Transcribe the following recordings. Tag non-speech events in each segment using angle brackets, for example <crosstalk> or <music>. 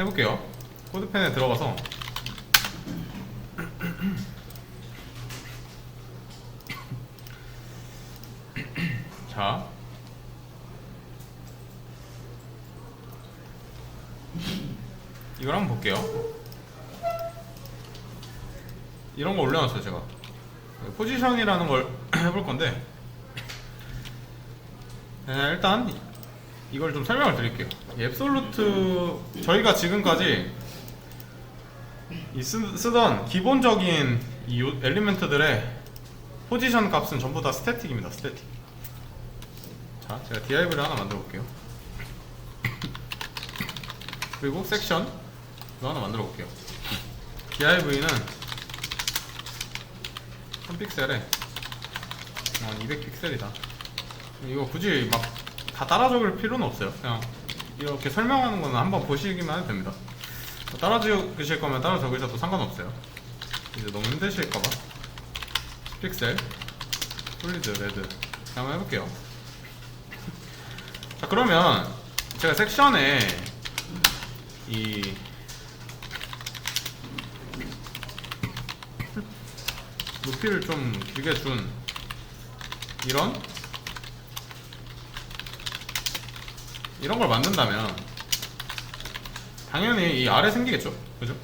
해볼게요. 코드펜에 들어가서 <clears throat> 자 이걸 한번 볼게요. 이런 거 올려놨어요 제가 포지션이라는 걸 <clears throat> 해볼 건데 네, 일단 이걸 좀 설명을 드릴게요. 이 앱솔루트 저희가 지금까지 이 쓰, 쓰던 기본적인 이 요- 엘리멘트들의 포지션 값은 전부 다 스태틱입니다. 스태틱. 자, 제가 div를 하나 만들어 볼게요. 그리고 섹션 이거 하나 만들어 볼게요. div는 1000픽셀에 200 픽셀이다. 이거 굳이 막 다 따라 적을 필요는 없어요. 그냥 이렇게 설명하는 거는 한번 보시기만 해도 됩니다. 따라 적으실 거면 따라 적으셔도 상관없어요. 이제 너무 힘드실까봐. 픽셀, 솔리드, 레드. 자, 한번 해볼게요. 자, 그러면 제가 섹션에 이 높이를 좀 길게 준 이런 이런 걸 만든다면 당연히 이 아래 생기겠죠? 그죠?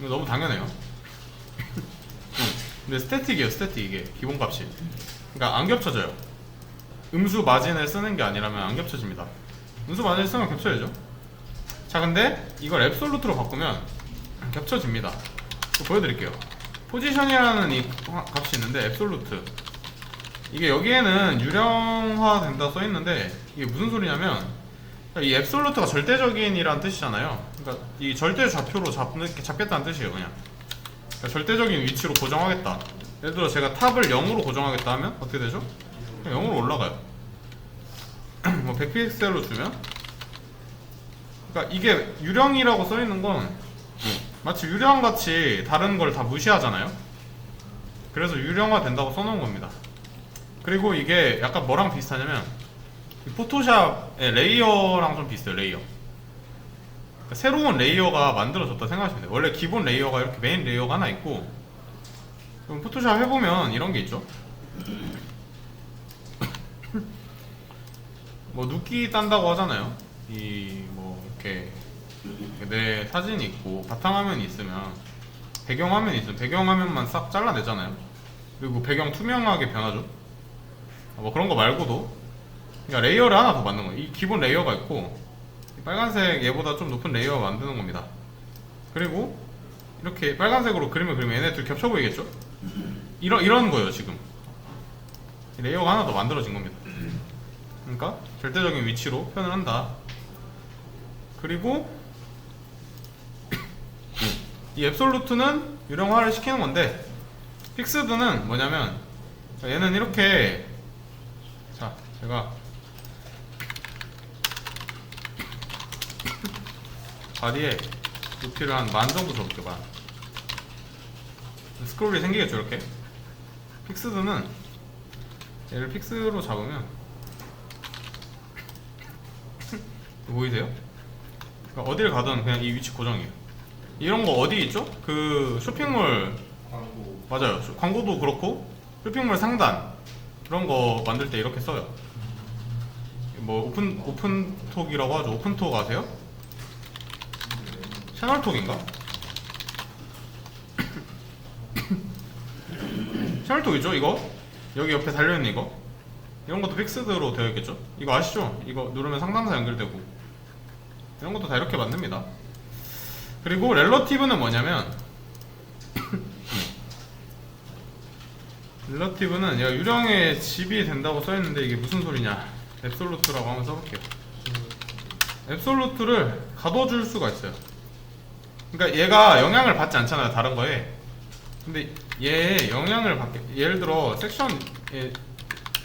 이거 너무 당연해요. <laughs> 근데 스태틱이에요, 스태틱 이게 기본값이. 그러니까 안 겹쳐져요. 음수 마진을 쓰는 게 아니라면 안 겹쳐집니다. 음수 마진을 쓰면 겹쳐야죠. 자, 근데 이걸 앱솔루트로 바꾸면 겹쳐집니다. 또 보여드릴게요. 포지션이라는 이 값이 있는데 앱솔루트 이게 여기에는 유령화 된다 써 있는데 이게 무슨 소리냐면 이 앱솔루트가 절대적인이란 뜻이잖아요. 그러니까 이 절대 좌표로 잡는 잡겠다는 뜻이에요, 그냥. 그러니까 절대적인 위치로 고정하겠다. 예를 들어 제가 탑을 0으로 고정하겠다 하면 어떻게 되죠? 그냥 0으로 올라가요. <clears throat> 뭐 100픽셀로 주면 그러니까 이게 유령이라고 써 있는 건 마치 유령같이 다른 걸 다 무시하잖아요. 그래서 유령화 된다고 써놓은 겁니다. 그리고 이게 약간 뭐랑 비슷하냐면 이 포토샵의 레이어랑 좀 비슷해요 레이어. 그러니까 새로운 레이어가 만들어졌다 생각하시면 돼요. 원래 기본 레이어가 이렇게 메인 레이어가 하나 있고 그럼 포토샵 해보면 이런 게 있죠. <coughs> 뭐 눕기 딴다고 하잖아요. 이 뭐 이렇게 내 사진이 있고 바탕화면이 있으면 배경화면이 있으면 배경화면만 싹 잘라내잖아요. 그리고 배경 투명하게 변하죠 뭐 그런 거 말고도 그러니까 레이어를 하나 더 만드는 거예요. 이 기본 레이어가 있고 이 빨간색 얘보다 좀 높은 레이어 만드는 겁니다. 그리고 이렇게 빨간색으로 그림을 그리면 얘네 둘 겹쳐 보이겠죠? 이런 이런 거예요 지금. 이 레이어가 하나 더 만들어진 겁니다. 그러니까 절대적인 위치로 표현을 한다. 그리고 <coughs> 이 앱솔루트는 유령화를 시키는 건데 픽스드는 뭐냐면 얘는 이렇게 자 제가 바디에 높이를 한 만 정도 줘볼게요 만 스크롤이 생기겠죠 이렇게? 픽스드는 얘를 픽스로 잡으면 <laughs> 보이세요? 그러니까 어딜 가든 그냥 이 위치 고정이에요. 이런 거 어디 있죠? 그 쇼핑몰. 광고. 맞아요. 쇼- 광고도 그렇고 쇼핑몰 상단. 그런 거 만들 때 이렇게 써요 뭐 오픈 오픈톡이라고 하죠. 오픈톡 아세요? 채널톡인가? <coughs> 채널톡이죠 이거? 여기 옆에 달려있는 이거? 이런 것도 픽스드로 되어 있겠죠? 이거 아시죠? 이거 누르면 상담사 연결되고. 이런 것도 다 이렇게 만듭니다. 그리고 렐러티브는 뭐냐면 <coughs> 렐러티브는 유령의 집이 된다고 써있는데 이게 무슨 소리냐 앱솔루트라고 한번 써볼게요. 앱솔루트를 가둬줄 수가 있어요. 그러니까 얘가 영향을 받지 않잖아요 다른 거에. 근데 얘 영향을 받게 예를 들어 섹션 에,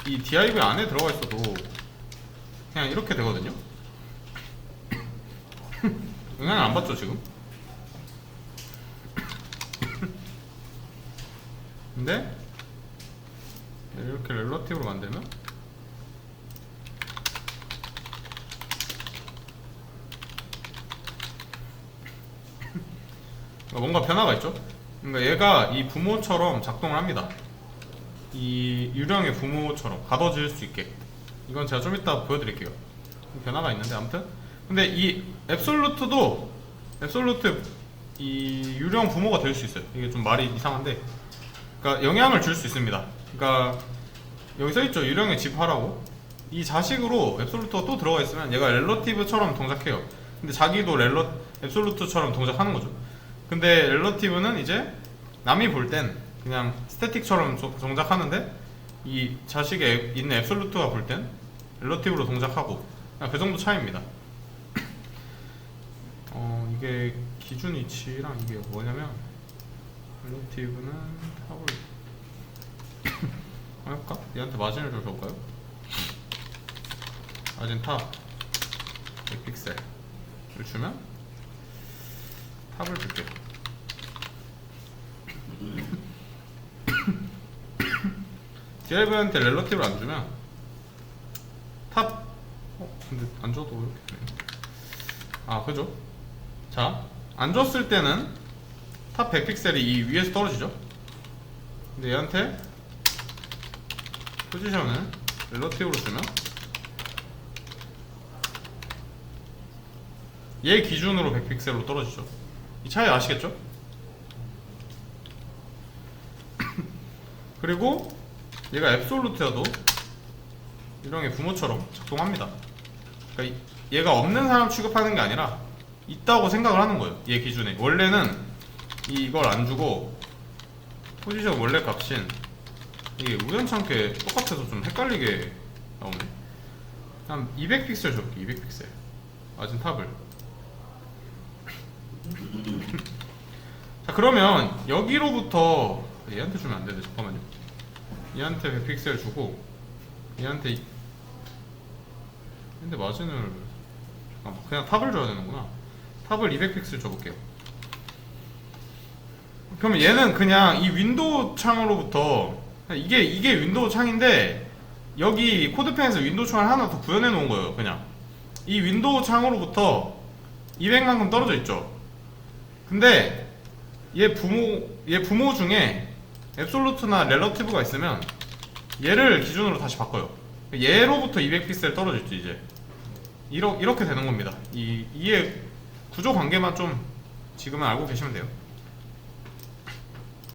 이 div 안에 들어가 있어도 그냥 이렇게 되거든요. <laughs> 영향을 안 받죠 지금? <laughs> 근데 이렇게 렐러티브로 만들면 뭔가 변화가 있죠. 그러니까 얘가 이 부모처럼 작동을 합니다. 이 유령의 부모처럼 가둬질 수 있게. 이건 제가 좀 이따 보여드릴게요. 변화가 있는데 아무튼. 근데 이 앱솔루트도 앱솔루트 이 유령 부모가 될 수 있어요. 이게 좀 말이 이상한데, 그러니까 영향을 줄 수 있습니다. 그러니까 여기 써 있죠. 유령의 집하라고. 이 자식으로 앱솔루트가 또 들어가 있으면 얘가 렐러티브처럼 동작해요. 근데 자기도 렐러 앱솔루트처럼 동작하는 거죠. 근데 렐러티브는 이제 남이 볼 땐 그냥 스태틱처럼 조- 동작하는데 이 자식에 앱- 있는 앱솔루트가 볼 땐 렐러티브로 동작하고 그냥 그 정도 차이입니다. <clears throat> 어 이게 기준 위치랑 이게 뭐냐면 렐러티브는 한번 해볼까? <coughs> 얘한테 마진을 좀 줘볼까요? 마진 탑 100픽셀을 주면 탑을 줄게 디아이브한테 렐러티브를 안 주면 탑 어? 근데 안 줘도 이렇게 되네 아 그죠? 자, 안 줬을 때는 탑 100픽셀이 이 위에서 떨어지죠? 근데 얘한테 포지션을 렐러티브로 주면 얘 기준으로 100픽셀로 떨어지죠. 이 차이 아시겠죠? <coughs> 그리고 얘가 앱솔루트여도 유령의 부모처럼 작동합니다. 그러니까 이- 얘가 없는 사람 취급하는 게 아니라 있다고 생각을 하는 거예요. 얘 기준에. 원래는 이걸 안 주고 포지션 원래 값인 이게 우연찮게 똑같아서 좀 헷갈리게 나오네. 한 200픽셀 줄게, 200픽셀. 맞은 탑을. 자, 그러면 여기로부터 얘한테 주면 안 되네. 잠깐만요. 얘한테 100픽셀 주고 얘한테 이- 근데 마진을 잠깐만, 그냥 탑을 줘야 되는구나. 탑을 200픽셀 줘볼게요. 그러면 얘는 그냥 이 윈도우 창으로부터 이게 이게 윈도우 창인데 여기 코드펜에서 윈도우 창을 하나 더 구현해 놓은 거예요. 그냥 이 윈도우 창으로부터 200만큼 떨어져 있죠. 근데 얘 부모 얘 부모 중에 앱솔루트나 렐러티브가 있으면 얘를 기준으로 다시 바꿔요. 얘로부터 200픽셀 떨어져 있죠 이제. 이러, 이렇게 되는 겁니다. 이 이의 구조 관계만 좀 지금은 알고 계시면 돼요.